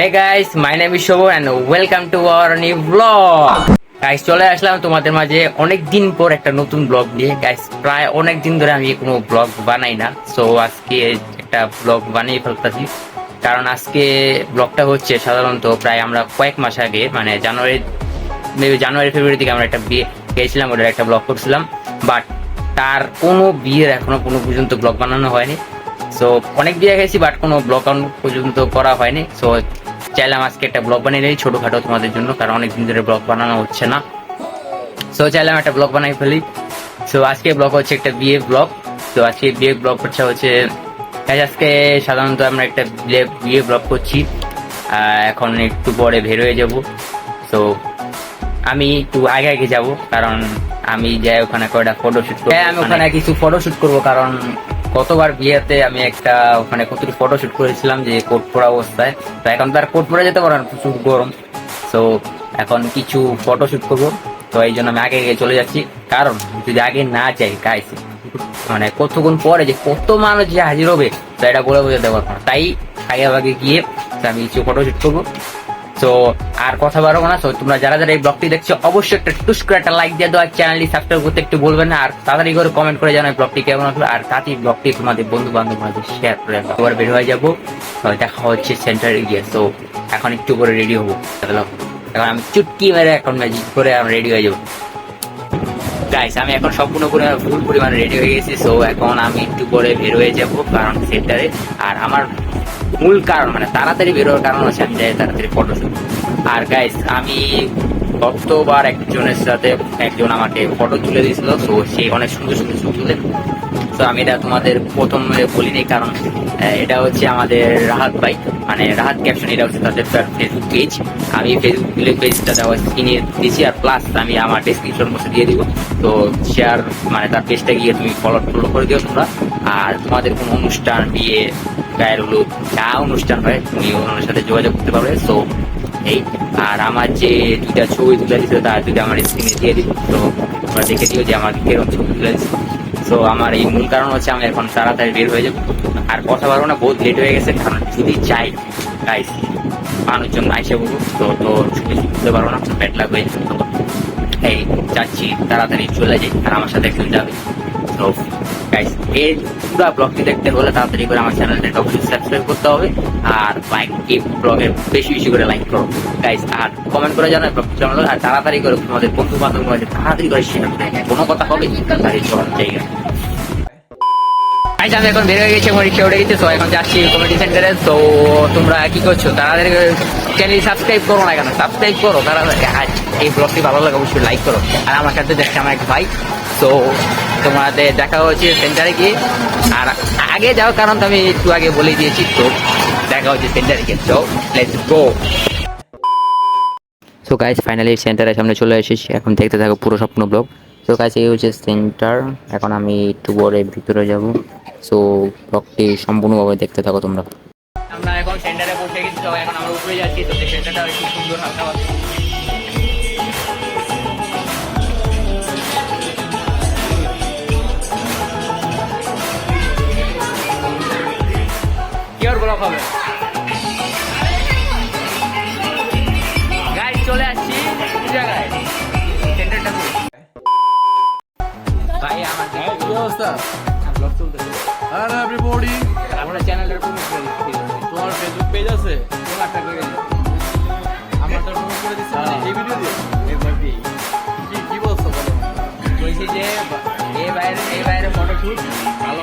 Hey guys my name is Shobh and welcome to our new blog guys চলে আসলাম তোমাদের মাঝে অনেক দিন পর একটা নতুন ব্লগ নিয়ে। গাইস প্রায় অনেক দিন ধরে আমি কোনো ব্লগ বানাই না। সো আজকে একটা ব্লগ বানিয়ে ফেলতেছি। কারণ আজকে ব্লগটা হচ্ছে সাধারণত প্রায় আমরা কয়েক মাস আগে মানে জানুয়ারি জানুয়ারি, ফেব্রুয়ারি থেকে আমরা একটা বিয়ে গিয়েছিলাম ওটার একটা ব্লগ করছিলাম। বাট তার কোনো বিয়ের এখনও কোনো পর্যন্ত ব্লগ বানানো হয়নি। সো অনেক বিয়ে গেছি বাট কোনো ব্লগ পর্যন্ত করা হয়নি। সো চাইলাম আজকে একটা ব্লগ বানিয়ে নিই ছোটোখাটো তোমাদের জন্য কারণ অনেক দিন ধরে ব্লগ বানানো হচ্ছে না। সো চাইলাম একটা ব্লগ বানাই ফেলি। সো আজকে ব্লগ হচ্ছে একটা বিয়ে ব্লগ তো আজকে বিয়ে ব্লগ করছে হচ্ছে আজকে সাধারণত আমরা একটা বিয়ে ব্লগ করছি। আহ, এখন একটু পরে বের হয়ে যাব। তো আমি একটু আগে আগে যাব কারণ আমি যাই ওখানে কয়টা ফটোশুট করব। হ্যাঁ আমি ওখানে কিছু ফটোশুট করব কারণ কতবার বিয়েতে আমি একটা ওখানে কত ফটোশুট করেছিলাম যে কোট পরা অবস্থায়। তো এখন তো আর কোট পরে যেতে পারো না, প্রচুর গরম। তো এখন কিছু ফটোশুট করব। তো এই জন্য আমি আগে আগে চলে যাচ্ছি। কারণ, যদি আগে না যাই গাইস মানে কতক্ষণ পরে যে কত মানুষ যে হাজির হবে, তো এটা বলে বোঝাতে পারব না। তাই আগে আগে গিয়ে আমি কিছু ফটোশুট করব। তো আর কথা বাড়াবো না। তো তোমরা যারা যারা এই ব্লগটি দেখছ, অবশ্যই একটা টুস করে একটা লাইক দিয়ে দেওয়া চ্যানেলটি সাবস্ক্রাইব করতে একটু বলবেন না। আর তাড়াতাড়ি করে কমেন্ট করে জানাই ব্লগটি কেমন আসলো আর তাতেই ব্লগটি তোমাদের বন্ধু বান্ধব মাঝে শেয়ার করে রাখো আবার বের হয়ে যাব। দেখা হচ্ছে সেন্টারে গিয়ে। তো এখন একটু করে রেডি হব। এখন আমি চুটকি মেরে এখন ম্যাজিক করে আমি রেডি হয়ে যাব। গাইস আমি এখন সম্পূর্ণ পরিমাণ ফুল পরিমাণে রেডি হয়ে গেছি। সো এখন আমি একটু পরে বের হয়ে যাব কারণ সেন্টারে আর আমার মূল কারণ মানে তাড়াতাড়ি বের হওয়ার কারণ হচ্ছে আমি যাই তাড়াতাড়ি ফটো আর গাইস আমি গতবার একজনের সাথে একজন আমাকে ফটো তুলে দিয়েছিল সো সে অনেক সুন্দর সুন্দর ছবি তুলে তো আমি এটা তোমাদের প্রথম বলিনি কারণ এটা হচ্ছে আমাদের রাহাত ভাই। মানে রাহাত ক্যাপশন এটা হচ্ছে তাদের ফেসবুক পেজ আমি ফেসবুক পেজটা দেওয়া কিনে দিয়েছি, আর প্লাস আমি আমার ডিসক্রিপশন বক্সে দিয়ে দিব। তো শেয়ার মানে তার পেজটা গিয়ে তুমি ফলো ফলো করে দিও তোমরা। আর তোমাদের কোনো অনুষ্ঠান, বিয়ে গায়ের হলুদ, যা অনুষ্ঠান হয়, তুমি ওনার সাথে যোগাযোগ করতে পারবে। সো এই, আর আমার যে দুইটা ছবি তুলে দিচ্ছে তার দুইটা আমার স্ক্রিনে দিয়ে দিব। তো তোমরা দেখে দিও যে আমার কীরকম ছবি তুলে দিচ্ছে তো আমার এই মূল কারণ হচ্ছে আমি এখন তাড়াতাড়ি বের হয়ে যাব। আর কথা পারব না, বহুত লেট হয়ে গেছে। কারণ যদি চাই গাইস মানুষজন আইসে বলব তো তো ছবি তুলতে পারব না। ব্যাট লাগবে এই, যাচ্ছি, তাড়াতাড়ি চলে যাই। আর আমার সাথে একজন যাবে। এই পুরো ব্লগটি দেখতে হলে তাড়াতাড়ি করে আমার চ্যানেলটাকে অবশ্যই সাবস্ক্রাইব করতে হবে আর এই ব্লগে বেশি বেশি করে লাইক করো। গাইস আর কমেন্ট করে জানাই ব্লগ চ্যানেল আর তাড়াতাড়ি করে তোমাদের বন্ধু বান্ধব মাঝে তাড়াতাড়ি করে শেয়ার কোনো কথা হবে তাড়াতাড়ি চলার জায়গা। আমি এখন বের হয়ে গেছি, আমার রিক্সা উঠে গেছে তো এখন যাচ্ছি কমিটি সেন্টারে তো তোমরা কি করছ? তাড়াতাড়ি চ্যানেল সাবস্ক্রাইব করো না কেন? সাবস্ক্রাইব করো, তাড়াতাড়ি। আর এই ব্লগটি ভালো লাগে, অবশ্যই লাইক করো। আর আমার সাথে দেখছে আমার এক ভাই। তো তোমাদের দেখা হচ্ছে সেন্টারে গিয়ে। আর আগে যাও কারণ তো আমি একটু আগে বলে দিয়েছি, তো দেখা হচ্ছে সেন্টারে গিয়ে। তো let's go so guys finally সেন্টারের সামনে চলে এসেছি। এখন দেখতে থাকো পুরো স্বপ্ন ব্লগ। তো গাইজ এই হচ্ছে সেন্টার। এখন আমি একটু পরে ভিতরে যাব। সো ব্লগটি সম্পূর্ণভাবে দেখতে থাকো তোমরা। আমরা এখন সেন্টারে বসে গেছি, তো এখন আমরা উপরে যাচ্ছি। তো সেন্টারটা একটু সুন্দর হালকা ব্লগ হবে। গাইজ চলে আসছি জায়গায়। সেন্টারটা ভাই আমার হ্যাঁ, কি অবস্থা? ব্লগ চলতেছে। আরে আপনি আমরা চ্যানেলের প্রমোট করে দিচ্ছি। তোমার ফেসবুক পেজ আছে? তোমারটা করে দিচ্ছি আমার তো প্রমোট করে দিচ্ছে মানে এই ভিডিও দিয়ে? এরপর দিই কি কি বলছো বলো? বলছি যে এই বাইরে এই বাইরে ফটো শুট ভালো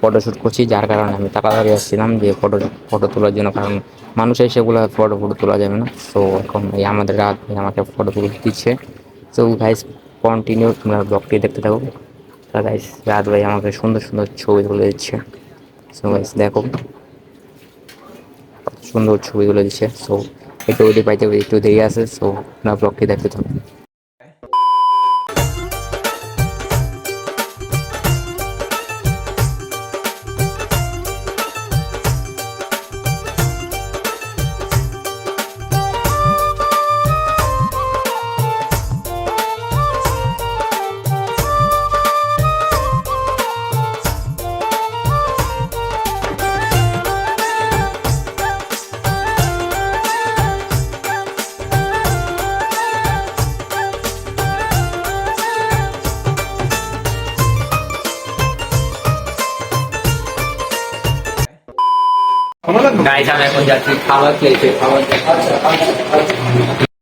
ফটোশ্যুট করছি, যার কারণে আমি তাড়াতাড়ি আসছিলাম যে ফটো ফটো তোলার জন্য, কারণ মানুষের সেগুলো ফটো ফটো তোলা যাবে না। তো এখন এই আমাদের রাত আমাকে ফটো তুলে দিচ্ছে। তো গাইস কন্টিনিউ তোমরা ব্লগটি দেখতে থাকো। তা গাইস রাত ভাই আমাকে সুন্দর সুন্দর ছবি তুলে দিচ্ছে। সো গাইস দেখো। সুন্দর ছবি তুলে দিচ্ছে। সো একটু ওইটি পাইতে, একটু দেরি আছে। সো আপনার ব্লগটি দেখতে থাকুন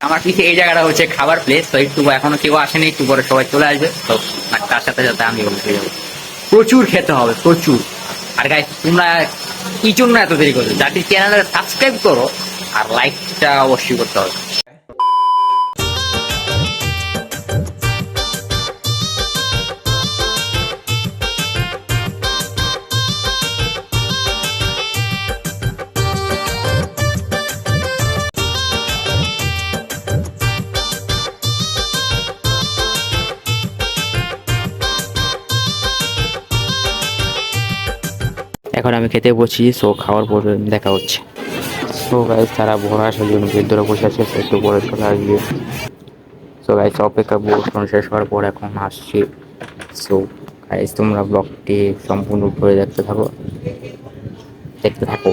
আমার পিছে এই জায়গাটা হচ্ছে খাবার প্লেস তো একটু এখনও কেউ আসেনি, একটু পরে সবাই চলে আসবে। তো আর তার সাথে সাথে আমি বলতে যাব। প্রচুর খেতে হবে, প্রচুর। আর গাই তোমরা কি জন্য এত দেরি করছ যাতে চ্যানেলটা সাবস্ক্রাইব করো, আর লাইকটা অবশ্যই করতে হবে। আমি খেতে বসি সো খাওয়ার পরে দেখা হচ্ছে। সো গাইজ তারা ভোর জন্য ধরে বসে আছে একটু পরে চলে আসবে। সো গাইজ অপেক্ষা বসুন শেষ হওয়ার পর এখন আসছি। সো গাইজ তোমরা ব্লগটি সম্পূর্ণ করে দেখতে থাকো। দেখতে থাকো।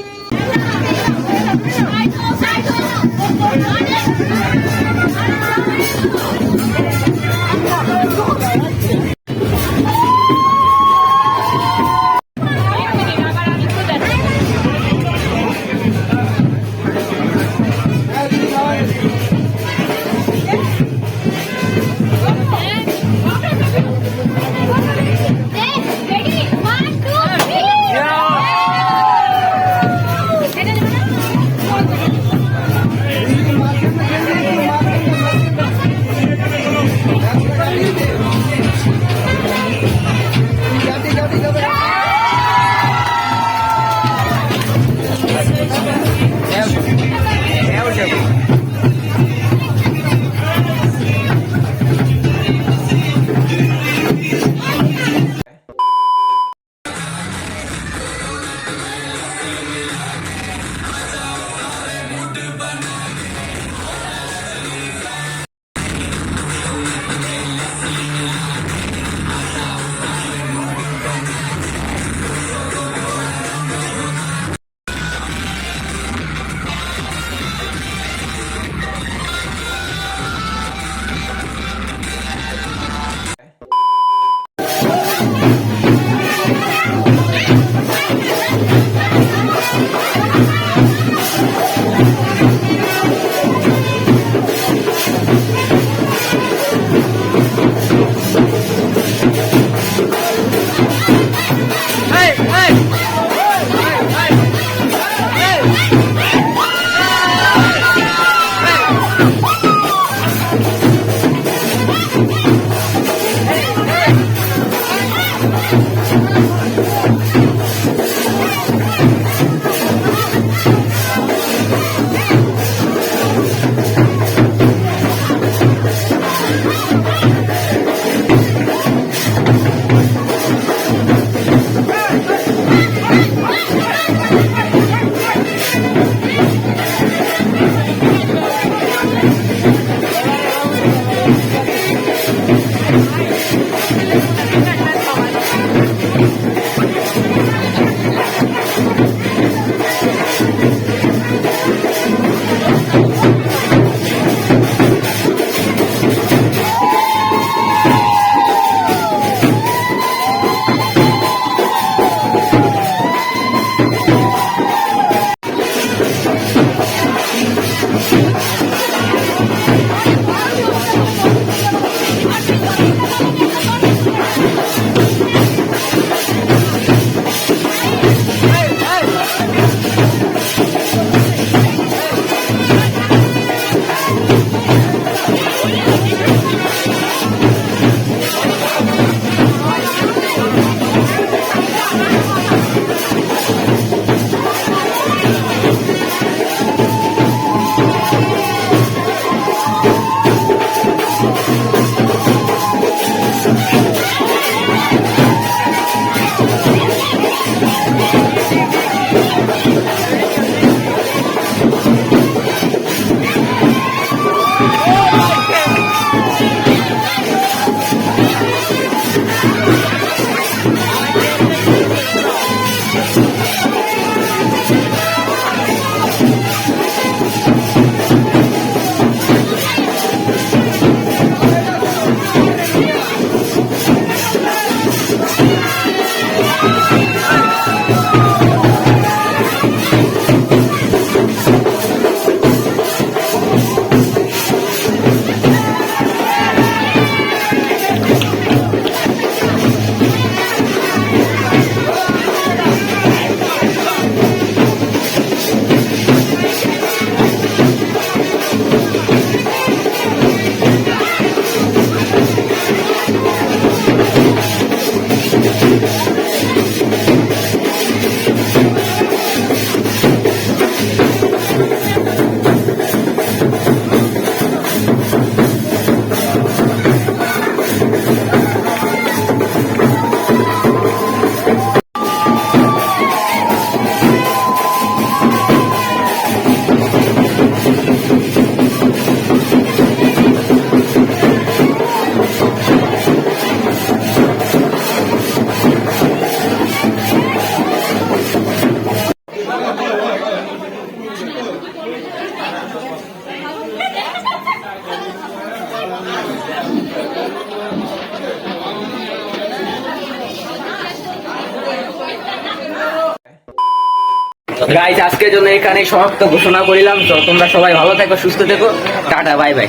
গাইজ আজকের জন্য এখানে সমাপ্ত ঘোষণা করিলাম। তো তোমরা সবাই ভালো থেকো, সুস্থ থেকো। টাটা বাই বাই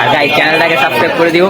আর গাইজ চ্যানেলটাকে সাবস্ক্রাইব করে দিও।